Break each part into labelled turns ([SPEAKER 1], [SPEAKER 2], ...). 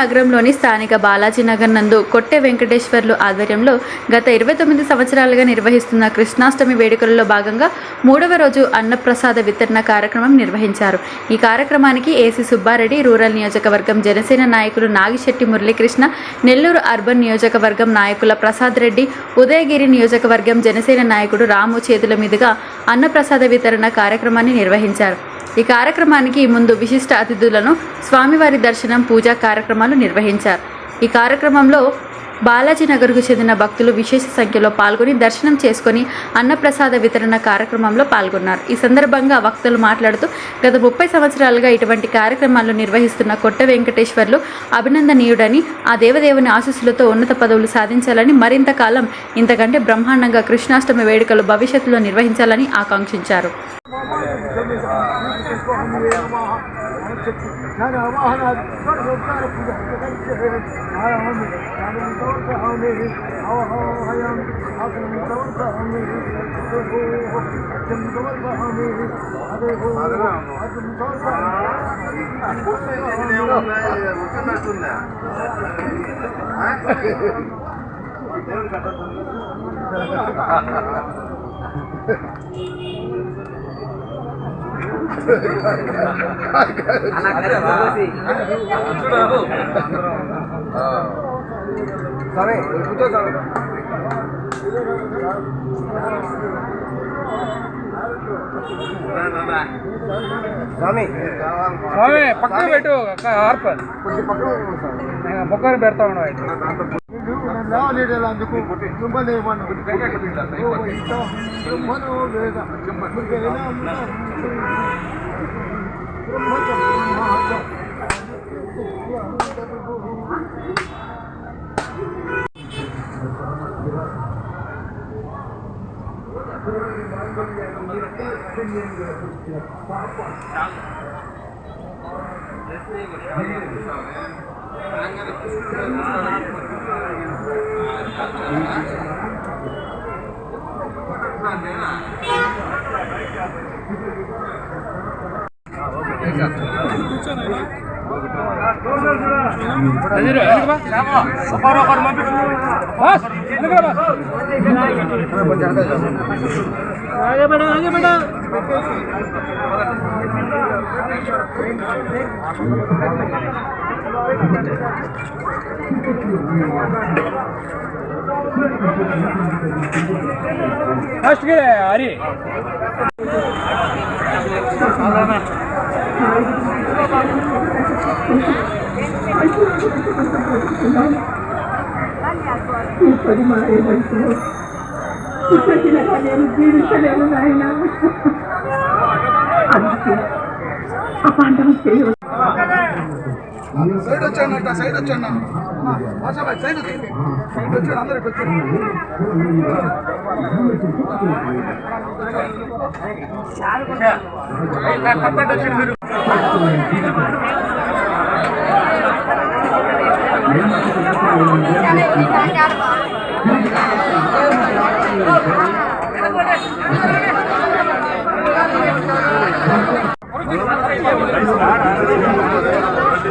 [SPEAKER 1] నగరంలోని స్థానిక బాలాజీ నగర్ నందు కొట్టె వెంకటేశ్వర్లు ఆధ్వర్యంలో గత ఇరవై తొమ్మిది సంవత్సరాలుగా నిర్వహిస్తున్న కృష్ణాష్టమి వేడుకలలో భాగంగా మూడవ రోజు అన్నప్రసాద వితరణ కార్యక్రమం నిర్వహించారు. ఈ కార్యక్రమానికి ఏసీ సుబ్బారెడ్డి రూరల్ నియోజకవర్గం జనసేన నాయకులు నాగిశెట్టి మురళీకృష్ణ నెల్లూరు అర్బన్ నియోజకవర్గం నాయకుల ప్రసాద్ రెడ్డి ఉదయగిరి నియోజకవర్గం జనసేన నాయకుడు రాము చేతుల మీదుగా అన్నప్రసాద వితరణ కార్యక్రమాన్ని నిర్వహించారు. ఈ కార్యక్రమానికి ముందు విశిష్ట అతిథులను స్వామివారి దర్శనం పూజా కార్యక్రమాలు నిర్వహించారు. ఈ కార్యక్రమంలో బాలాజీ నగర్కు చెందిన భక్తులు విశేష సంఖ్యలో పాల్గొని దర్శనం చేసుకొని అన్నప్రసాద వితరణ కార్యక్రమంలో పాల్గొన్నారు ఈ సందర్భంగా వక్తలు మాట్లాడుతూ గత ముప్పై సంవత్సరాలుగా ఇటువంటి కార్యక్రమాలు నిర్వహిస్తున్న కొట్ట వెంకటేశ్వర్లు అభినందనీయుడని ఆ దేవదేవుని ఆశీస్సులతో ఉన్నత పదవులు సాధించాలని మరింత కాలం ఇంతకంటే బ్రహ్మాండంగా కృష్ణాష్టమి వేడుకలు భవిష్యత్తులో నిర్వహించాలని ఆకాంక్షించారు
[SPEAKER 2] أنا وأنا فرد وطارق بحكي على عمري يعني متوفى عمري أو هو هيام حصل
[SPEAKER 3] متوفى عمري حصل متوفى عمري حصل متوفى عمري Thank you. స్వామి.
[SPEAKER 4] కూర్చో స్వామి పక్కన పెట్టు హార్ప్
[SPEAKER 3] కొంచెం పక్కన ఉండు స్వామి
[SPEAKER 4] మొక్కలు పెడతా ఉన్నావు అయితే
[SPEAKER 2] లేవలేడు అందుకు తుంబలేమను బ్రహ్మను వేద
[SPEAKER 3] కొంచెం आगे बढ़ो
[SPEAKER 4] आगे बढ़ो
[SPEAKER 5] Thank you. పుట్టకినగా నేను జీవించలేను నాయన అందుకే అపాండం చేయవచ్చు
[SPEAKER 3] సైడ్ వచ్చాను సైడ్ వచ్చాను. సైడ్ సైడ్ వచ్చాడు అందరికి వచ్చాడు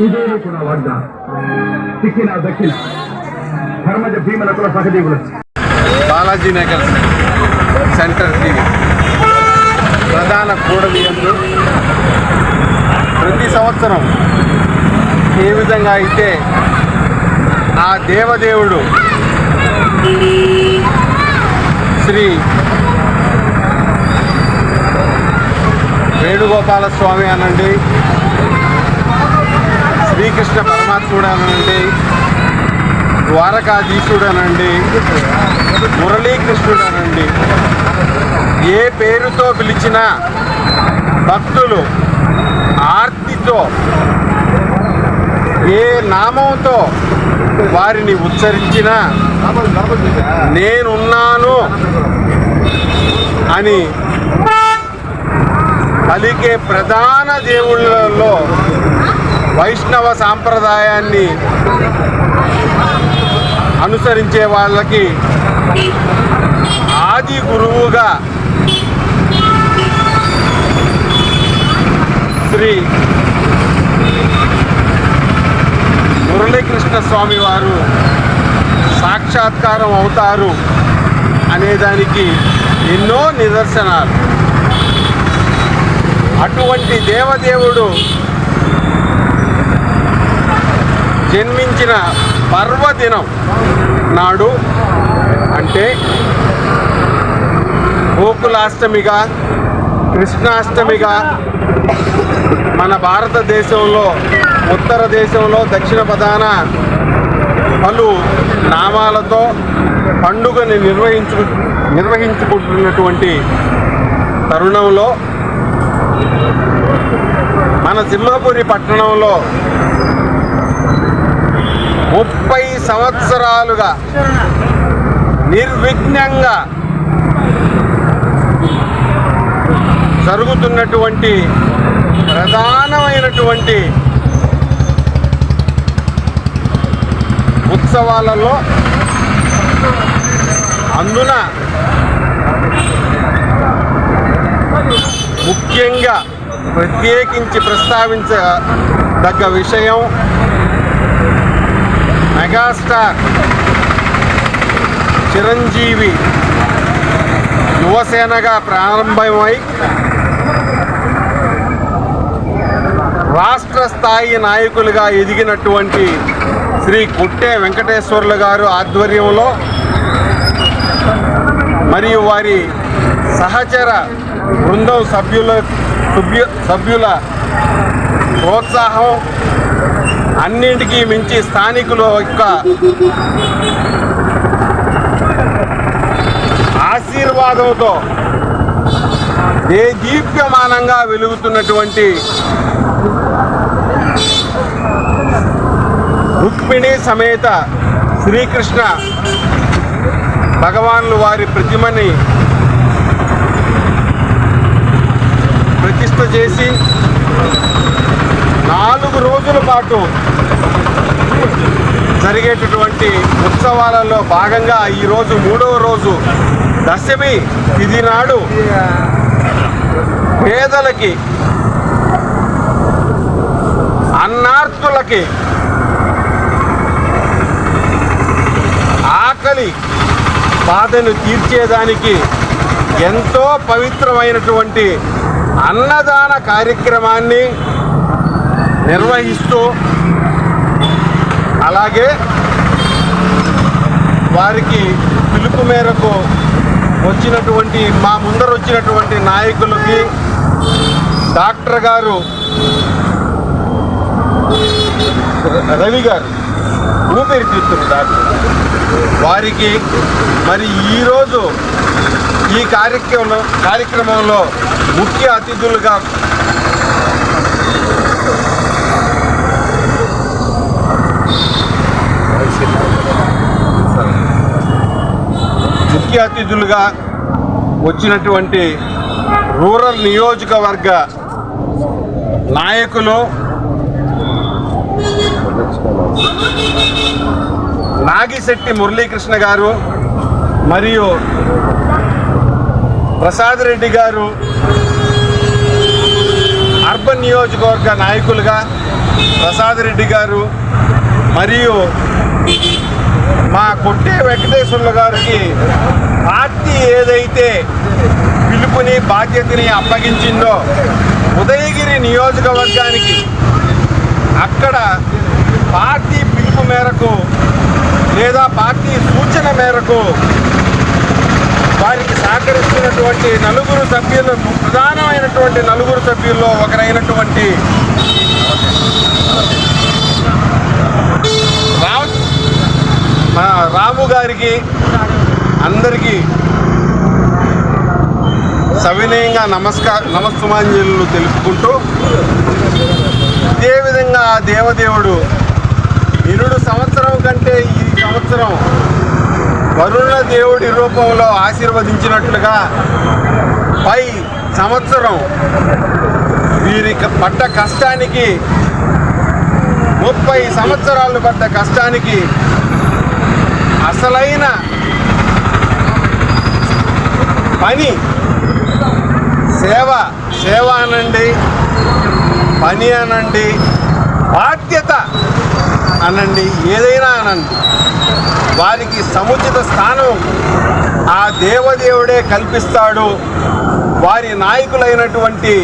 [SPEAKER 6] ఇదేమి కూడా వడ్డ తిక్కిన దక్కిన ధర్మజ భీమల కుల సహదేవుల.
[SPEAKER 7] బాలాజీ నగర్ సెంటర్ ప్రధాన కూడలి ప్రతి సంవత్సరం ఏ విధంగా అయితే ఆ దేవదేవుడు శ్రీ వేణుగోపాల స్వామి అనండి శ్రీకృష్ణ పరమాత్ముడు అనండి ద్వారకాధీశుడు మురళీకృష్ణుడనండి. ఏ పేరుతో పిలిచినా భక్తులు ఆర్తితో ఏ నామంతో వారిని ఉచ్చరించినా నేనున్నాను అని పలికే ప్రధాన దేవుళ్ళలో వైష్ణవ సాంప్రదాయాన్ని అనుసరించే వాళ్ళకి ఆది గురువుగా శ్రీ మురళీకృష్ణ స్వామి వారు సాక్షాత్కారం అవుతారు అనేదానికి ఎన్నో నిదర్శనాలు. అటువంటి దేవదేవుడు జన్మించిన పర్వదినం నాడు అంటే గోకులాష్టమిగా కృష్ణాష్టమిగా మన భారతదేశంలో ఉత్తర దేశంలో దక్షిణ ప్రధాన పలు నామాలతో పండుగని నిర్వహించు నిర్వహించుకుంటున్నటువంటి తరుణంలో మన సింహపురి పట్టణంలో ముప్పై సంవత్సరాలుగా నిర్విఘ్నంగా జరుగుతున్నటువంటి ప్రధానమైనటువంటి ఉత్సవాలలో అందున ముఖ్యంగా ప్రత్యేకించి ప్రస్తావించదగ్గ విషయం మెగాస్టార్ చిరంజీవి యువసేనగా ప్రారంభమై రాష్ట్ర స్థాయి నాయకులుగా ఎదిగినటువంటి శ్రీ కుట్టే వెంకటేశ్వర్లు గారు ఆధ్వర్యంలో మరియు వారి సహచర బృందం సభ్యుల సభ్యు సభ్యుల ప్రోత్సాహం అన్నింటికీ మించి స్థానికుల యొక్క ఆశీర్వాదంతో ఏ దీప్యమానంగా వెలుగుతున్నటువంటి రుక్మిణి సమేత శ్రీకృష్ణ భగవాన్లు వారి ప్రతిమని ప్రతిష్ట చేసి నాలుగు రోజుల పాటు జరిగేటటువంటి ఉత్సవాలలో భాగంగా ఈరోజు మూడవ రోజు దశమి ఇది నాడు పేదలకి అన్నార్థులకి ఆకలి బాధను తీర్చేదానికి ఎంతో పవిత్రమైనటువంటి అన్నదాన కార్యక్రమాన్ని నిర్వహిస్తూ అలాగే వారికి పిలుపు మేరకు వచ్చినటువంటి మా ముందర వచ్చినటువంటి నాయకులకి డాక్టర్ గారు రవి గారు ఊపిరితిత్తులు డాక్టర్. వారికి మరి ఈరోజు ఈ కార్యక్రమం కార్యక్రమంలో ముఖ్య అతిథులుగా ముఖ్య అతిథులుగా వచ్చినటువంటి రూరల్ నియోజకవర్గ నాయకులు నాగిశెట్టి మురళీకృష్ణ గారు మరియు ప్రసాద్ రెడ్డి గారు అర్బన్ నియోజకవర్గ నాయకులుగా ప్రసాద్ రెడ్డి గారు మరియు మా కొట్టే వెంకటేశ్వర్లు గారికి పార్టీ ఏదైతే పిలుపుని బాధ్యతని అప్పగించిందో ఉదయగిరి నియోజకవర్గానికి అక్కడ పార్టీ పిలుపు మేరకు లేదా పార్టీ సూచన మేరకు వారికి సహకరిస్తున్నటువంటి నలుగురు సభ్యులు ప్రధానమైనటువంటి నలుగురు సభ్యుల్లో ఒకరైనటువంటి రామ్ మా రాము గారికి అందరికీ సవినయంగా నమస్కార నమస్సుమాంజలు తెలుపుకుంటూ ఇదే విధంగా ఆ దేవదేవుడు నిరుడు సంవత్సరం కంటే ఈ సంవత్సరం వరుణ దేవుడి రూపంలో ఆశీర్వదించినట్లుగా పై సంవత్సరం వీరి పడ్డ కష్టానికి ముప్పై సంవత్సరాలు పడ్డ కష్టానికి అసలైన పని సేవ సేవ అనండి పని అనండి బాధ్యత అనండి ఏదైనా అనండి. వారికి సముచిత స్థానం ఆ దేవదేవుడే కల్పిస్తాడు. వారి నాయకులైనటువంటి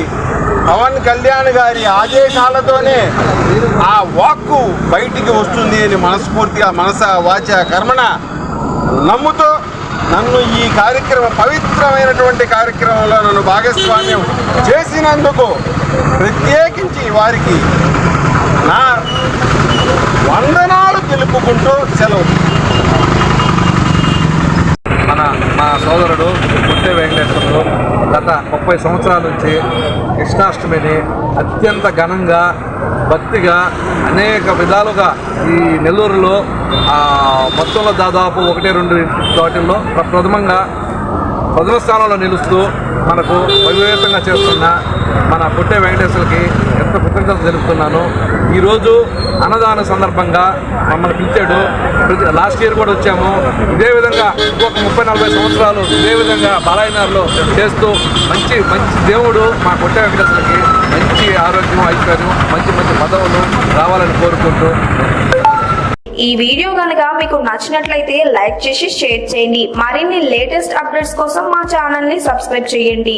[SPEAKER 7] పవన్ కళ్యాణ్ గారి ఆదేశాలతోనే ఆ వాక్కు బయటికి వస్తుంది అని మనస్ఫూర్తిగా మనస వాచ కర్మణ నమ్ముతూ నన్ను ఈ కార్యక్రమం పవిత్రమైనటువంటి కార్యక్రమంలో నన్ను భాగస్వామ్యం చేసినందుకు ప్రత్యేకించి వారికి నా వందనాలు తెలుపుకుంటూ సెలవు.
[SPEAKER 3] మన మా సోదరుడు గుంటె వెంకటేశ్వరుడు గత ముప్పై సంవత్సరాల నుంచి కృష్ణాష్టమిని అత్యంత ఘనంగా భక్తిగా అనేక విధాలుగా ఈ నెల్లూరులో మొత్తంలో దాదాపు ఒకటి రెండు చోట్లలో ప్ర- ప్రథమంగా ప్రథమ స్థానంలో నిలుస్తూ మనకు వైవేతంగా చేస్తున్న మన పుట్టే వెంకటేశ్వరికి కృతజ్ఞతలు తెలుపుతున్నాను. ఈరోజు అన్నదాన సందర్భంగా మమ్మల్ని పిలిచాడు. ప్రతి లాస్ట్ ఇయర్ కూడా వచ్చాము. ఇదే విధంగా ఇంకొక ముప్పై నలభై సంవత్సరాలు ఇదే విధంగా బాలాయనగర్లో చేస్తూ మంచి మంచి దేవుడు మా పుట్టే వెంకటేశ్వరికి మంచి ఆరోగ్యం ఐశ్వర్యం మంచి మంచి పదవులు రావాలని కోరుకుంటూ.
[SPEAKER 8] ఈ వీడియో కనుక మీకు నచ్చినట్లయితే లైక్ చేసి షేర్ చేయండి. మరిన్ని లేటెస్ట్ అప్డేట్స్ కోసం మా ఛానల్ని సబ్స్క్రైబ్ చేయండి.